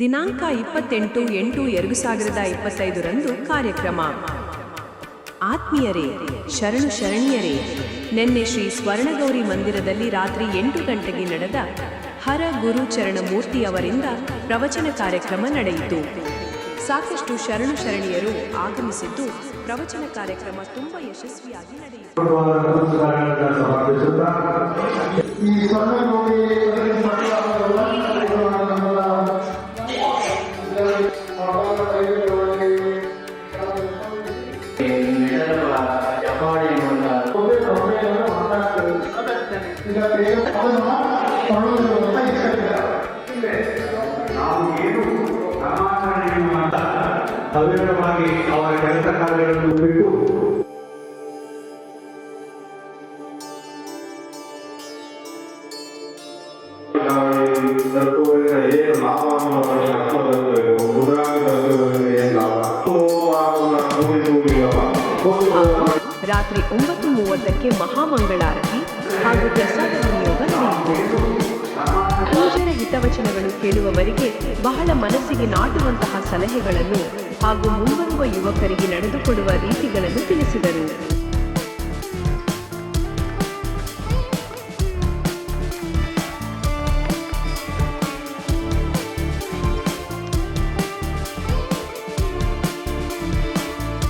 ದಿನಾಂಕ ಇಪ್ಪತ್ತೆಂಟು ಎಂಟು ಎರಡು ಸಾವಿರದ ಇಪ್ಪತ್ತೈದರಂದು ಕಾರ್ಯಕ್ರಮ. ಆತ್ಮೀಯರೇ, ಶರಣು ಶರಣಿಯರೇ, ನಿನ್ನೆ ಶ್ರೀ ಸ್ವರ್ಣಗೌರಿ ಮಂದಿರದಲ್ಲಿ ರಾತ್ರಿ ಎಂಟು ಗಂಟೆಗೆ ನಡೆದ ಹರ ಗುರು ಚರಣಮೂರ್ತಿ ಅವರಿಂದ ಪ್ರವಚನ ಕಾರ್ಯಕ್ರಮ ನಡೆಯಿತು. ಸಾಕಷ್ಟು ಶರಣು ಶರಣಿಯರು ಆಗಮಿಸಿದ್ದು ಪ್ರವಚನ ಕಾರ್ಯಕ್ರಮ ತುಂಬಾ ಯಶಸ್ವಿಯಾಗಿ ನಡೆಯಿತು. ನಾವು ಏನು ಅಂತ ಸವಿವರವಾಗಿ ಅವರ ಕೆಲಸ ಕಾರ್ಯಗಳನ್ನು ಬಿಟ್ಟು ಏನು ಲಾಭವನ್ನು ರಾತ್ರಿ ಒಂಬತ್ತು ಮೂವತ್ತಕ್ಕೆ ಮಹಾಮಂಗಳಾರತಿ. ಹಾಗೂ ಪ್ರಸಾದ ವಿನಿಯೋಗ ಪೂಜನ ಹಿತವಚನಗಳು ಕೇಳುವವರಿಗೆ ಬಹಳ ಮನಸ್ಸಿಗೆ ನಾಟುವಂತಹ ಸಲಹೆಗಳನ್ನು ಹಾಗೂ ಮುಂಬರುವ ಯುವಕರಿಗೆ ನಡೆದುಕೊಡುವ ರೀತಿಗಳನ್ನು ತಿಳಿಸಿದರು.